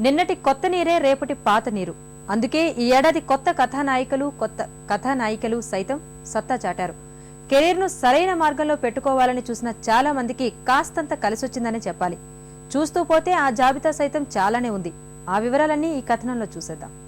నిన్నటి కొత్త నీరే రేపటి పాత నీరు. అందుకే ఈ ఏడాది కొత్త కథానాయికలు కొత్త కథానాయికలు సైతం సత్తా చాటారు. కెరీర్ను సరైన మార్గంలో పెట్టుకోవాలని చూసిన చాలా మందికి కాస్తంత కలిసొచ్చిందని చెప్పాలి. చూస్తూ పోతే ఆ జాబితా సైతం చాలానే ఉంది. ఆ వివరాలన్నీ ఈ కథనంలో చూసేద్దాం.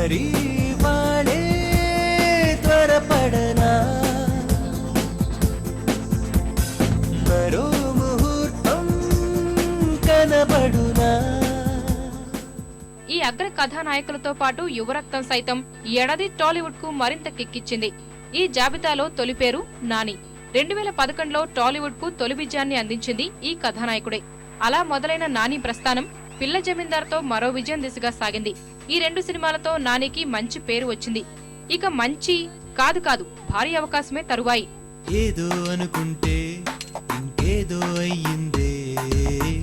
మరి వాడే త్వరపడనా మరో ముహూర్తం కనబడునా ఈ అగ్ర కథానాయకులతో పాటు యువరక్తం సైతం ఏడాది టాలీవుడ్కు మరింత కిక్కిచ్చింది. ఈ జాబితాలో తొలి పేరు నాని. రెండు వేల పదకొండులో టాలీవుడ్కు తొలి విజయాన్ని అందించింది ఈ కథానాయకుడే. అలా మొదలైన నాని ప్రస్థానం పిల్ల జమీందార్తో మరో విజయం దిశగా సాగింది. ఈ రెండు సినిమాలతో నానికి మంచి పేరు వచ్చింది. ఇక మంచి కాదు కాదు భారీ అవకాశమే తరువాయి. ఏదో అనుకుంటే ఇంకేదో అయ్యిందే.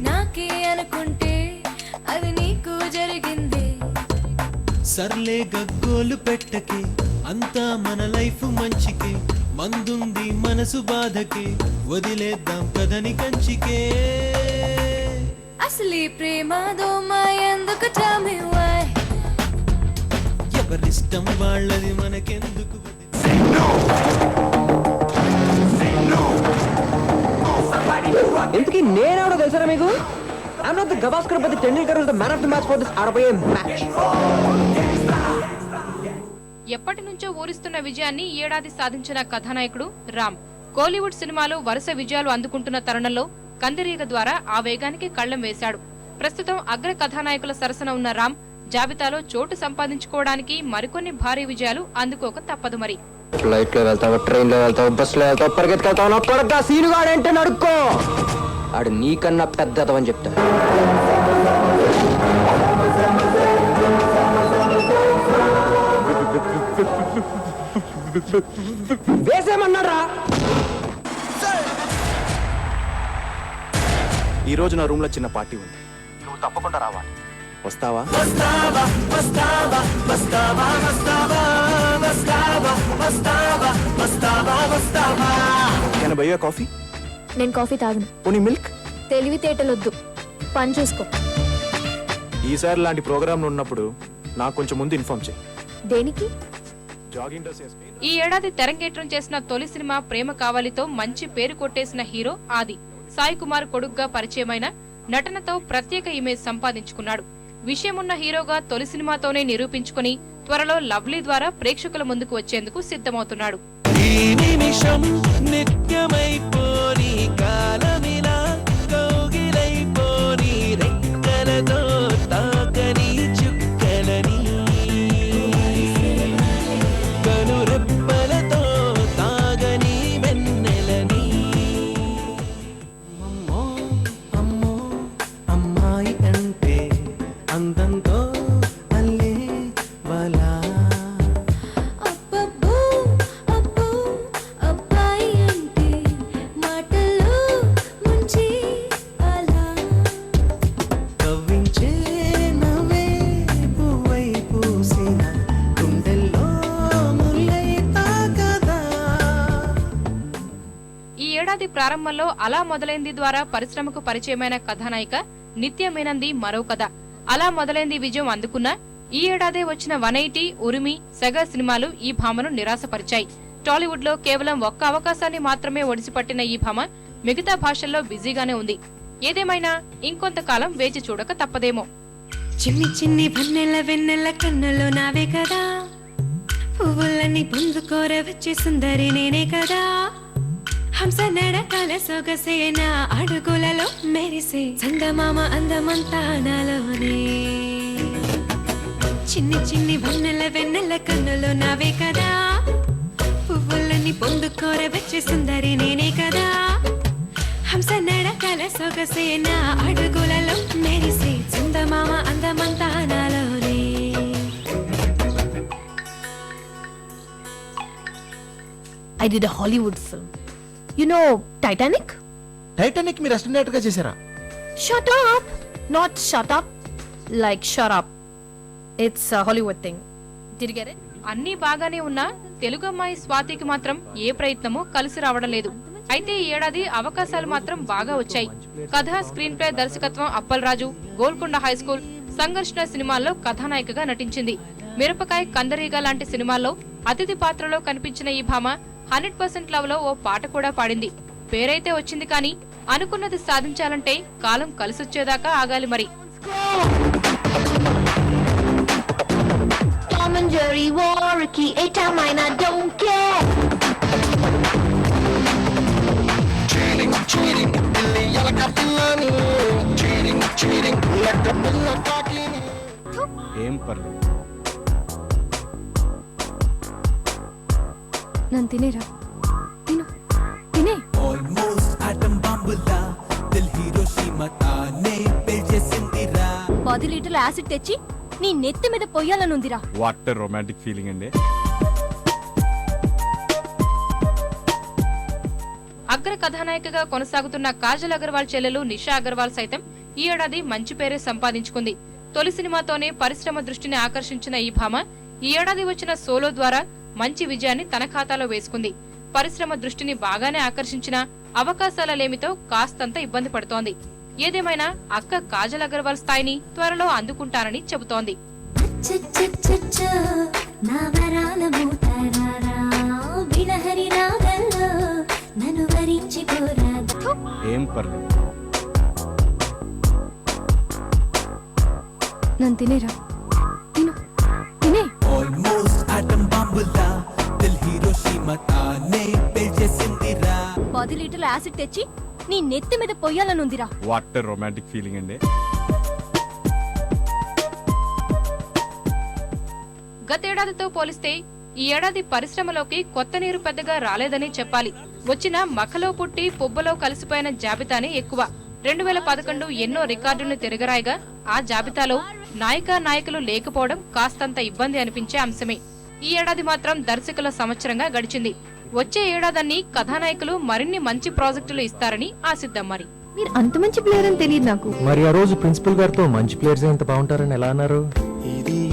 నాకే అనుకుంటే అది నీకు జరిగింది. సర్లే గగ్గోలు పెట్టకే అంతా మన లైఫ్ మంచికే మందుంది మనసు బాధకే వదిలేద్దాం కథని కంచికే. అసలు ప్రేమ దోమ ఎందుకు tell ఎవరిష్టం వాళ్ళది మనకెందుకు? వదిలే- ఇంతకీ నేనెవడో తెలుసారా మీకు? I'm not the Gavaskar but Tendulkar the man of the match for this ఆడబోయే match. ఎప్పటి నుంచో ఊరిస్తున్న విజయాన్ని ఏడాది సాధించిన కథానాయకుడు రామ్. కోలీవుడ్ సినిమాలు వరుస విజయాలు అందుకుంటున్న తరుణంలో కందిరీగ ద్వారా ఆ వేగానికి కళ్ళెం వేశాడు. ప్రస్తుతం అగ్ర కథానాయకుల సరసన ఉన్న రామ్ జాబితాలో చోటు సంపాదించుకోవడానికి మరికొన్ని భారీ విజయాలు అందుకోక తప్పదు మరి. ఫ్లైట్లో వెళ్తావు? ట్రైన్లో వెళ్తావు? బస్లో వెళ్తావు? పరిగెత్తుకెళ్తావు? నా కొడక సీనుగాడు అంటే నడుక్కో! ఆడు నీకన్నా పెద్దదవని చెప్తా. వేసేమన్నారా ఈ రోజు నా రూమ్లో చిన్న పార్టీ ఉంది. నువ్వు తప్పకుండా రావాలి. వస్తావా? కెన్ భయ్యా కాఫీ నేను కాఫీ తాగను. పోనీ మిల్క్ తెలివితేటలొద్దు. పని చూసుకో. ఈసారి లాంటి ప్రోగ్రామ్ ఉన్నప్పుడు నాకు కొంచెం ముందు ఇన్ఫార్మ్ చేయి. దేనికి? జాగింగ్ డ్రెస్ వేసుకుని ఈ ఏడాది తెరంగేట్రం చేసిన తొలి సినిమా ప్రేమ కావాలితో మంచి పేరు కొట్టేసిన హీరో ఆది. సాయి కుమార్ కొడుగ్గా పరిచయమైన నటనతో ప్రత్యేక ఇమేజ్ సంపాదించుకున్నాడు. విషయమున్న హీరోగా తొలి సినిమాతోనే నిరూపించుకుని త్వరలో లవ్లీ ద్వారా ప్రేక్షకుల ముందుకు వచ్చేందుకు సిద్ధమవుతున్నాడు. నిత్యమైపోని కాలమిలా కౌగిలైపోని రెక్కలతో ప్రారంభంలో అలా మొదలైంది ద్వారా పరిశ్రమకు పరిచయమైన కథానాయిక నిత్యమేనంది మరో కథ. అలా మొదలైంది విజయం అందుకున్న ఈ ఏడాదే వచ్చిన వన్ ఎయిటీ ఉరిమి సెగ సినిమాలు ఈ భామను నిరాశపరిచాయి. టాలీవుడ్లో కేవలం ఒక్క అవకాశాన్ని మాత్రమే ఒడిసిపట్టిన ఈ భామ మిగతా భాషల్లో బిజీగానే ఉంది. ఏదేమైనా ఇంకొంతకాలం వేచి చూడక తప్పదేమో. చిన్ని చిన్ని వన్నెల వెన్నెల కన్నులు నావే కదా. పువ్వులన్నీ పొందుకోర వచ్చే సుందరి నేనే కదా. హంస నడకల సొగసేన అడుగులలో మెరిసే చందమామ అందమంతా నాలోనే. చిన్ని చిన్ని వన్నెల వెన్నెల కన్నులు నావే కదా. పువ్వులని పొందుకోర వచ్చే సుందరి నేనే కదా. హంస నడకల సొగసేన అడుగులలో మెరిసే చందమామ అందమంతా నాలోనే. I did a Hollywood film. You know Titanic? Titanic మీరు అసిస్టెంట్గా చేశారా up, like shut up. It's a Hollywood thing. Did you get it? అన్నీ బాగానే ఉన్నా తెలుగు అమ్మాయి స్వాతికి మాత్రం ఏ ప్రయత్నమూ కలిసి రావడం లేదు అయితే ఈ ఏడాది అవకాశాలు మాత్రం బాగా వచ్చాయి కథ స్క్రీన్ ప్లే దర్శకత్వం అప్పలరాజు గోల్కొండ హై స్కూల్ సంఘర్షణ సినిమాల్లో కథానాయికగా నటించింది మిరపకాయ కందరీగ లాంటి సినిమాల్లో అతిథి పాత్రలో కనిపించిన ఈ భామ హండ్రెడ్ పర్సెంట్ లవ్లో ఓ పాట కూడా పాడింది. పేరైతే వచ్చింది కానీ అనుకున్నది సాధించాలంటే కాలం కలిసొచ్చేదాకా ఆగాలి మరి. Tom and నన్ను తినేరా. తిను. తినే. పది లీటర్ల యాసిడ్ తెచ్చి నీ నెత్తి మీద పొయ్యాలనుందిరా. వాట్ రొమాంటిక్ ఫీలింగ్ అండి. అగ్ర కథానాయికగా కొనసాగుతున్న కాజల్ అగర్వాల్ చెల్లెలు నిషా అగర్వాల్ సైతం ఈ ఏడాది మంచి పేరే సంపాదించుకుంది. తొలి సినిమాతోనే పరిశ్రమ దృష్టిని ఆకర్షించిన ఈ భామ ఈ ఏడాది వచ్చిన సోలో ద్వారా మంచి విజయాన్ని తన ఖాతాలో వేసుకుంది. పరిశ్రమ దృష్టిని బాగానే ఆకర్షించిన అవకాశాల లేమితో కాస్తంత ఇబ్బంది పడుతోంది. ఏదేమైనా అక్క కాజల్ అగర్వాల్ స్థాయిని త్వరలో అందుకుంటానని చెబుతోంది. ఏం పర్లేదు. నన్ను తినేరా? బాంబులా దిల్ హీరోషిమా తానే పేల్చేసిందిరా పది లీటర్ల యాసిడ్ తెచ్చి నీ నెత్తి మీద పొయ్యాలనుందిరా. వాట్ రొమాంటిక్ ఫీలింగ్ అండి. గతేడాదితో పోలిస్తే ఈ ఏడాది పరిశ్రమలోకి కొత్త నీరు పెద్దగా రాలేదని చెప్పాలి. వచ్చిన మఖలో పుట్టి పుబ్బలో కలిసిపోయిన జాబితానే ఎక్కువ. రెండు వేల పదకొండు ఎన్నో రికార్డులను తిరగరాయగా ఆ జాబితాలో నాయికా నాయకులు లేకపోవడం కాస్తంత ఇబ్బంది అనిపించే అంశమే. ఈ ఏడాది మాత్రం దర్శకుల సంవత్సరంగా గడిచింది. వచ్చే ఏడాదన్ని కథానాయకులు మరిన్ని మంచి ప్రాజెక్టులు ఇస్తారని ఆశిద్దాం మరి. మీరు అంత మంచి ప్లేయర్ అని తెలియదు నాకు. మరి ఆ రోజు ప్రిన్సిపల్ గారితో మంచి ప్లేయర్స్ ఎంత బాగుంటారని ఎలా అన్నారు? ఇది